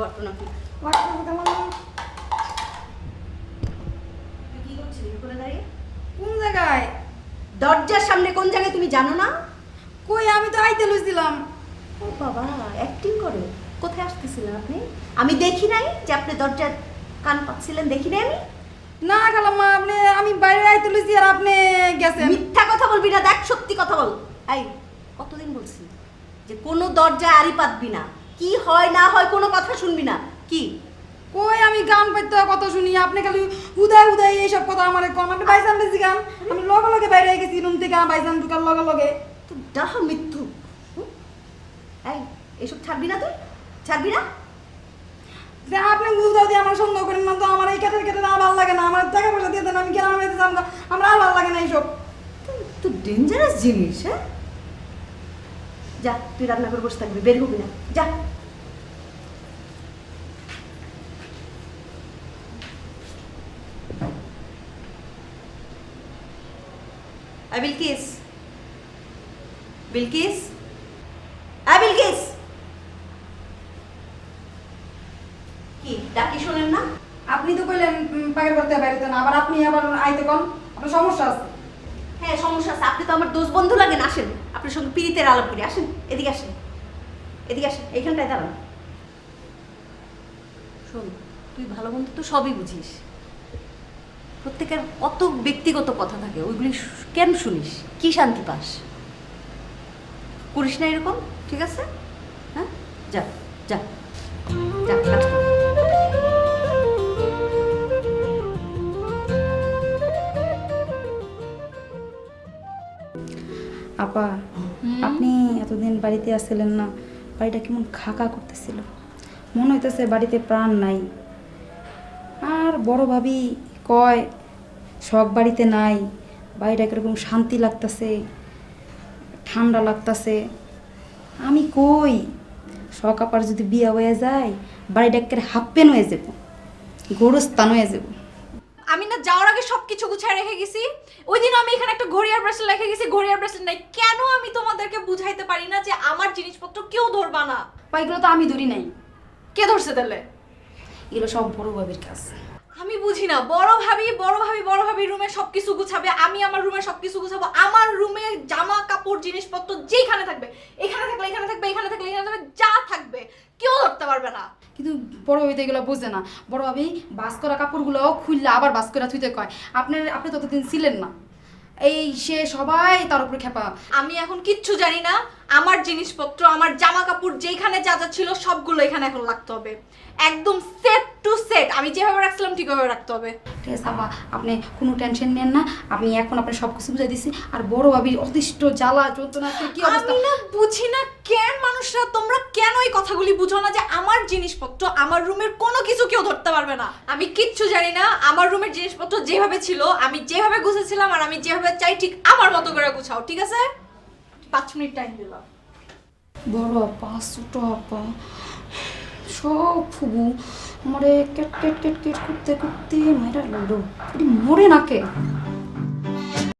ঘটনা কি কোন জায়গায়? দরজার সামনে কোন জায়গায় তুমি জানো না? কই আমি তো আইতে লুইছিলাম। ও বাবা অ্যাক্টিং করে। কোথায় আসতেছিলেন আপনি? আমি দেখি নাই যে আপনি দরজার কান পাচ্ছিলেন দেখি নাই আমি? না খালাম্মা আপনি আমি বাইরে আইতে লুইছি আর আপনি গেছেন। মিথ্যা কথা বলবি না দেখ সত্যি কথা বল। এই কতদিন বলছি? যে কোনো দরজায় আড়ি পাতবি না। কি হয় না হয় কোনো কথা শুনবি না। কি? কই আমি গান পাইতে কত শুনি। আপনি খালি উদয় উদয় এইসব কথা আমার কম আপনি বাইজান বেশি গান? আমি লগে লগে বাইরে গেছি রুম থেকে বাইজান ঢুকার লগে লগে। তো ডাহ মৃত্যু? এই এসব ছাড়বি না তুই? ছাড়বি না? যে আপনি উদয় দিয়ে আমার সন্দেহ করেন না তো আমার এই কেটে কেটে আর ভালো লাগে না। আমার টাকা পয়সা দিয়ে দেন আমি বাড়িতে যাব আমার আর ভালো লাগে না এইসব। তো ডেঞ্জারাস জিনিস হ্যাঁ? যা তুই রান্না করে বসে থাকবি বের হবি না যা কি, ডাকি শোনেন না? আপনি তো কইলেন পাকের করতে বাইরে আবার আপনি আবার আইতে কম আপনার সমস্যা আছে। হ্যাঁ সমস্যা আছে। আপনি তো আমার দোষ বন্ধু লাগেন আসেন। আপনার সঙ্গে পিড়িতের আলাপ করি, আসেন। এদিকে আসেন। এদিকে আসেন। এইখানটায় দাঁড়ান। শোন, তুই ভালো মন্দ তো সবই বুঝিস। প্রত্যেকের কত ব্যক্তিগত কথা থাকে, ওইগুলি কেন শুনিস? কি শান্তি পাস? করিস না এরকম, ঠিক আছে? হ্যাঁ? যা যা। যা আপা আপনি এতদিন বাড়িতে আসছিলেন না বাড়িটা কেমন খাকা করতেছিল। মনে হইতেছে বাড়িতে প্রাণ নাই। আর বড় ভাবি কয় সব বাড়িতে নাই বাড়িটা কীরকম শান্তি লাগতেছে ঠান্ডা লাগতেছে। আমি কই শখ আপার যদি বিয়ে হয়ে যায় বাড়িটা একেবারে হাফ পেন হয়ে যাব গোরস্থান হয়ে যাব আমি না যাওয়ার আগে সবকিছু গুছায় রেখে গেছি। ওই দিন আমি এখানে একটা ঘড়িয়ার ব্রেসলেট রেখে গেছি ঘড়িয়ার ব্রেসলেট নাই। কেন আমি তোমাদেরকে বুঝাইতে পারি না যে আমার জিনিসপত্র কেউ ধরবা না? বা এগুলো তো আমি ধরি নাই। কে ধরছে তাহলে? এগুলো সব বড় ভাবির কাজ। আমি বুঝি না বড় ভাবি বড় ভাবি বড় ভাবি রুমে সবকিছু গুছাবে আমি আমার রুমে সবকিছু গুছাবো আমার রুমে জামা কাপড় জিনিসপত্র যেখানে থাকবে এখানে থাকলে এখানে থাকবে এখানে থাকলে এখানে থাকবে কেউ ধরতে পারবে না কিন্তু বড় ভাবিতে এগুলো বোঝে না। বড় ভাবি, বাস করা কাপড়গুলোও খুললে আবার বাস করা থুইতে কয়। আপনার, আপনি ততদিন ছিলেন না। এই সে সবাই তার উপরে খেপা আমি এখন কিচ্ছু জানি না। আমার জিনিসপত্র, আমার জামা কাপড় যেখানে যা যা ছিল সবগুলো এখানে এখন রাখতে হবে। একদম সেট টু সেট আমি যেভাবে রাখছিলাম, ঠিকভাবে রাখতে হবে। ঠিক আছে আপা আপনি কোনো টেনশন নেন না আমি এখন আপনার সব কিছু বুঝাই দিছি। আর বড় ভাবির অতিষ্ঠ জ্বালা যন্ত্রণা কি অবস্থা? আমি না বুঝি না কেন মানুষরা তোমরা কেন এই কথাগুলি বুঝো না যে আমার জিনিসপত্র আমার রুমের কোনো কিছু কেউ ধরতে পারবে না? আমি কিচ্ছু জানি না আমার রুমের জিনিসপত্র যেভাবে ছিল আমি যেভাবে গুছেছিলাম আর আমি যেভাবে চাই ঠিক আমার মতো করে গুছাও ঠিক আছে? পাঁচ মিনিট টাইম দিলাম। বড় আপা ছোট আপা। সব ফুবু। মরে কেট কেট কেট কেট করতে করতে মায়েরা লাগল মরে নাকে